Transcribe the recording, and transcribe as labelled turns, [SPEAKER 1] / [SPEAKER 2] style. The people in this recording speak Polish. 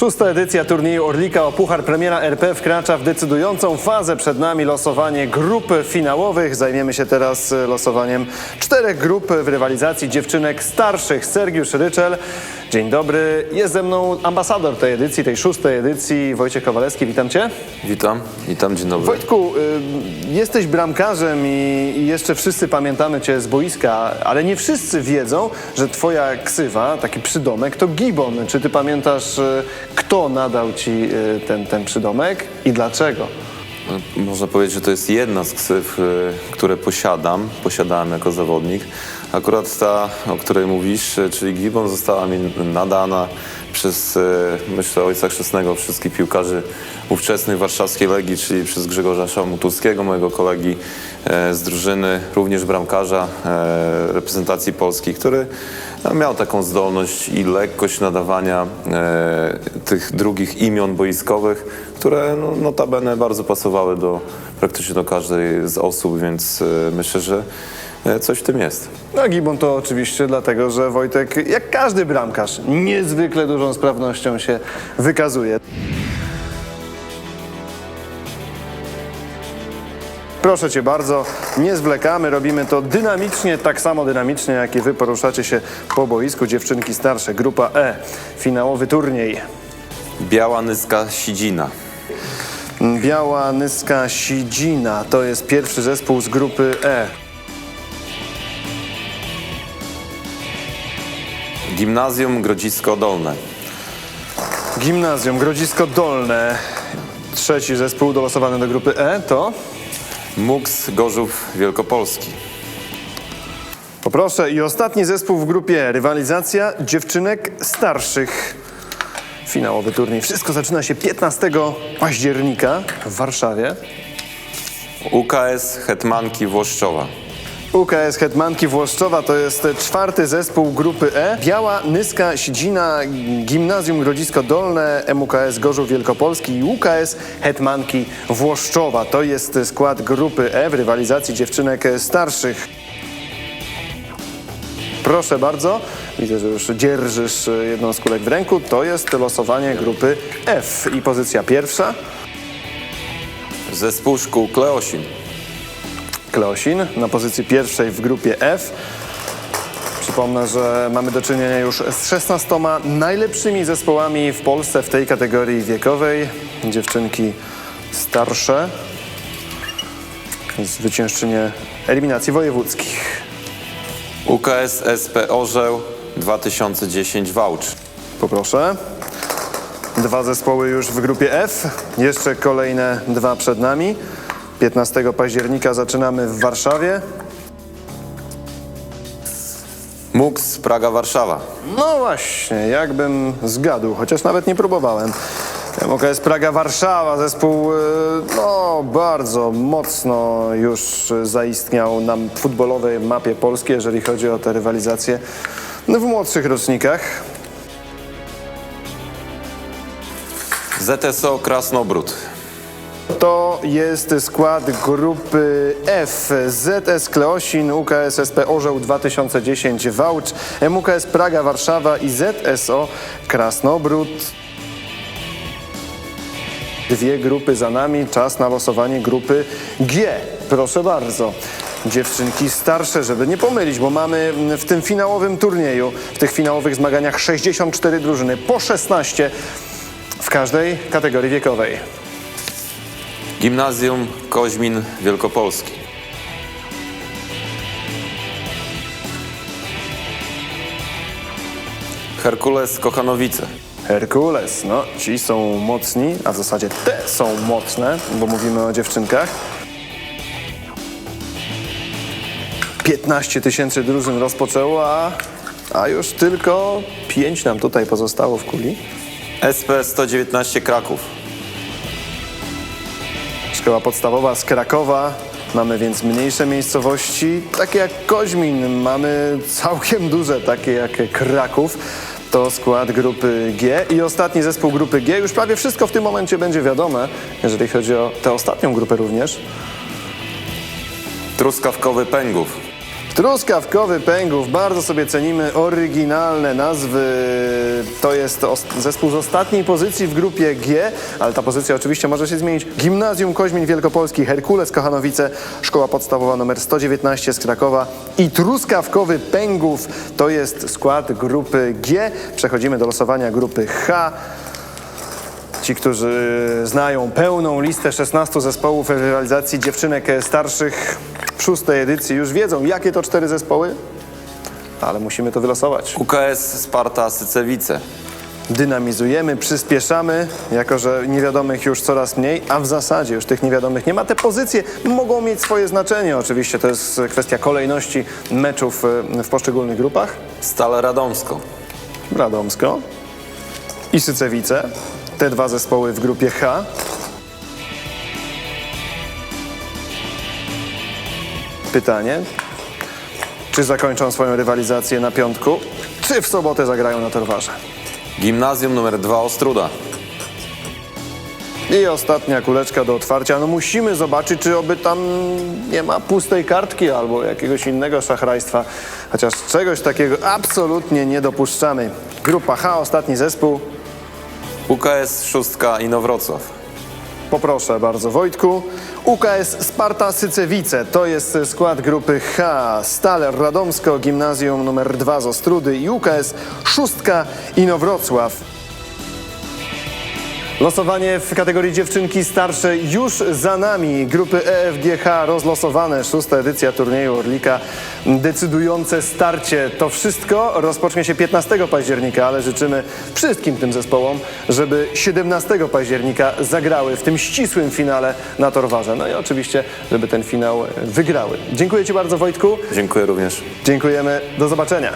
[SPEAKER 1] Szósta edycja turnieju Orlika o Puchar Premiera RP wkracza w decydującą fazę. Przed nami losowanie grup finałowych. Zajmiemy się teraz e, losowaniem czterech grup w rywalizacji dziewczynek starszych. Sergiusz Ryczel, dzień dobry. Jest ze mną ambasador tej edycji, tej szóstej edycji, Wojciech Kowalewski. Witam Cię.
[SPEAKER 2] Witam, witam, dzień dobry.
[SPEAKER 1] Wojtku, y, jesteś bramkarzem i, i jeszcze wszyscy pamiętamy Cię z boiska, ale nie wszyscy wiedzą, że Twoja ksywa, taki przydomek, to Gibon. Czy Ty pamiętasz, y, kto nadał Ci y, ten, ten przydomek i dlaczego?
[SPEAKER 2] No, Można powiedzieć, że to jest jedna z ksyw, y, które posiadam, posiadałem jako zawodnik. Akurat ta, o której mówisz, y, czyli Gibbon, została mi nadana przez, y, myślę, ojca chrzestnego wszystkich piłkarzy ówczesnych warszawskiej Legii, czyli przez Grzegorza Szamutulskiego, mojego kolegi e, z drużyny, również bramkarza e, reprezentacji Polski, który no, miał taką zdolność i lekkość nadawania e, tych drugich imion boiskowych, które no, notabene bardzo pasowały do praktycznie do każdej z osób, więc e, myślę, że e, coś w tym jest.
[SPEAKER 1] No Gibon to oczywiście dlatego, że Wojtek, jak każdy bramkarz, niezwykle dużą sprawnością się wykazuje. Proszę Cię bardzo, nie zwlekamy, robimy to dynamicznie, tak samo dynamicznie, jak i Wy poruszacie się po boisku. Dziewczynki starsze, grupa E, finałowy turniej.
[SPEAKER 2] Biała Nyska Sidzina.
[SPEAKER 1] Biała Nyska Sidzina to jest pierwszy zespół z grupy E.
[SPEAKER 2] Gimnazjum Grodzisko Dolne.
[SPEAKER 1] Gimnazjum Grodzisko Dolne. Trzeci zespół dolosowany do grupy E to...
[SPEAKER 2] MUKS Gorzów Wielkopolski.
[SPEAKER 1] Poproszę. I ostatni zespół w grupie rywalizacja dziewczynek starszych. Finałowy turniej. Wszystko zaczyna się 15 października w Warszawie.
[SPEAKER 2] UKS Hetmanki Włoszczowa.
[SPEAKER 1] UKS Hetmanki Włoszczowa to jest czwarty zespół grupy E. Biała, Nyska, Sidzina, Gimnazjum Grodzisko Dolne, MUKS Gorzów Wielkopolski i UKS Hetmanki Włoszczowa. To jest skład grupy E w rywalizacji dziewczynek starszych. Proszę bardzo. Widzę, że już dzierżysz jedną z kulek w ręku. To jest losowanie grupy F. I pozycja pierwsza.
[SPEAKER 2] Zespół Szkół Kleosin.
[SPEAKER 1] Kleosin na pozycji pierwszej w grupie F. Przypomnę, że mamy do czynienia już z 16 najlepszymi zespołami w Polsce w tej kategorii wiekowej. Dziewczynki starsze, zwyciężczynie eliminacji wojewódzkich.
[SPEAKER 2] UKS SP Orzeł 2010 Wałcz.
[SPEAKER 1] Poproszę. Dwa zespoły już w grupie F, jeszcze kolejne dwa przed nami. 15 października zaczynamy w Warszawie.
[SPEAKER 2] MUKS Praga Warszawa.
[SPEAKER 1] No właśnie, jakbym zgadł, chociaż nawet nie próbowałem. MKS Praga Warszawa, zespół e, no, bardzo mocno już zaistniał na futbolowej mapie Polski, jeżeli chodzi o te rywalizacje w młodszych rocznikach.
[SPEAKER 2] ZSO Krasnobród.
[SPEAKER 1] To jest skład grupy F. ZS Kleosin, UKS SP Orzeł 2010 Wałcz, MUKS Praga Warszawa i ZSO Krasnobród. Dwie grupy za nami, czas na losowanie grupy G. Proszę bardzo. Dziewczynki starsze, żeby nie pomylić, bo mamy w tym finałowym turnieju, w tych finałowych zmaganiach 64 drużyny, po 16 w każdej kategorii wiekowej.
[SPEAKER 2] Gimnazjum Koźmin Wielkopolski. Herkules Kochanowice.
[SPEAKER 1] Herkules, no ci są mocni, a w zasadzie te są mocne, bo mówimy o dziewczynkach. 15 tysięcy drużyn rozpoczęło, a, a już tylko 5 nam tutaj pozostało w kuli.
[SPEAKER 2] SP 119 Kraków.
[SPEAKER 1] Szkoła podstawowa z Krakowa. Mamy więc mniejsze miejscowości, takie jak Koźmin. Mamy całkiem duże, takie jak Kraków. To skład grupy G. I ostatni zespół grupy G. Już prawie wszystko w tym momencie będzie wiadome, jeżeli chodzi o tę ostatnią grupę również.
[SPEAKER 2] Truskawkowy Pęgów.
[SPEAKER 1] Truskawkowy Pęgów, bardzo sobie cenimy oryginalne nazwy. To jest zespół z ostatniej pozycji w grupie G, ale ta pozycja oczywiście może się zmienić. Gimnazjum Koźmin Wielkopolski, Herkules Kochanowice, Szkoła Podstawowa nr 119 z Krakowa i Truskawkowy Pęgów to jest skład grupy G. Przechodzimy do losowania grupy H. Ci, którzy znają pełną listę 16 zespołów w rywalizacji dziewczynek starszych szóstej edycji, już wiedzą, jakie to cztery zespoły, ale musimy to wylosować.
[SPEAKER 2] UKS Sparta Sycewice.
[SPEAKER 1] Dynamizujemy, przyspieszamy, jako że niewiadomych już coraz mniej, a w zasadzie już tych niewiadomych nie ma. Te pozycje mogą mieć swoje znaczenie, oczywiście to jest kwestia kolejności meczów e, w poszczególnych grupach.
[SPEAKER 2] Stal Radomsko.
[SPEAKER 1] Radomsko i Sycewice. Te dwa zespoły w grupie H. Pytanie, czy zakończą swoją rywalizację na piątku, czy w sobotę zagrają na Torwarze?
[SPEAKER 2] Gimnazjum nr 2 Ostruda.
[SPEAKER 1] I ostatnia kuleczka do otwarcia. No musimy zobaczyć, czy oby tam nie ma pustej kartki albo jakiegoś innego szachrajstwa. Chociaż czegoś takiego absolutnie nie dopuszczamy. Grupa H, ostatni zespół.
[SPEAKER 2] UKS Szóstka Inowrocław.
[SPEAKER 1] Poproszę bardzo, Wojtku. UKS Sparta Sycewice to jest skład grupy H. Staler Radomsko, Gimnazjum nr 2 z Ostrudy i UKS Szóstka Inowrocław. Losowanie w kategorii dziewczynki starsze już za nami. Grupy EFGH rozlosowane. Szósta edycja turnieju Orlika. Decydujące starcie. To wszystko rozpocznie się 15 października, ale życzymy wszystkim tym zespołom, żeby 17 października zagrały w tym ścisłym finale na Torwarze. No i oczywiście, żeby ten finał wygrały. Dziękuję Ci bardzo Wojtku.
[SPEAKER 2] Dziękuję również.
[SPEAKER 1] Dziękujemy. Do zobaczenia.